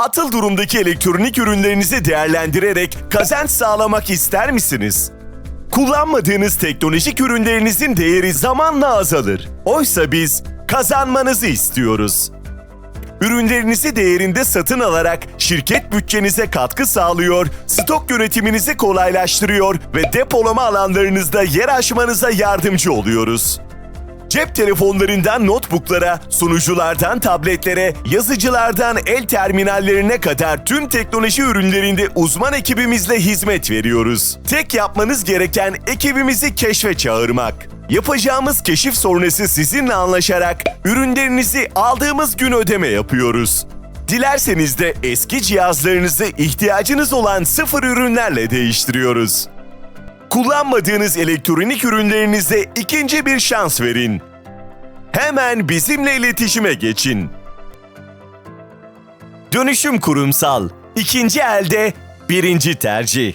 atıl durumdaki elektronik ürünlerinizi değerlendirerek kazanç sağlamak ister misiniz? Kullanmadığınız teknolojik ürünlerinizin değeri zamanla azalır. Oysa biz kazanmanızı istiyoruz. Ürünlerinizi değerinde satın alarak şirket bütçenize katkı sağlıyor, stok yönetiminizi kolaylaştırıyor ve depolama alanlarınızda yer açmanıza yardımcı oluyoruz. Cep telefonlarından notebooklara, sunuculardan tabletlere, yazıcılardan el terminallerine kadar tüm teknoloji ürünlerinde uzman ekibimizle hizmet veriyoruz. Tek yapmanız gereken ekibimizi keşfe çağırmak. Yapacağımız keşif sonrası sizinle anlaşarak ürünlerinizi aldığımız gün ödeme yapıyoruz. Dilerseniz de eski cihazlarınızı ihtiyacınız olan sıfır ürünlerle değiştiriyoruz. Kullanmadığınız elektronik ürünlerinize ikinci bir şans verin. Hemen bizimle iletişime geçin. Dönüşüm kurumsal. İkinci elde birinci tercih.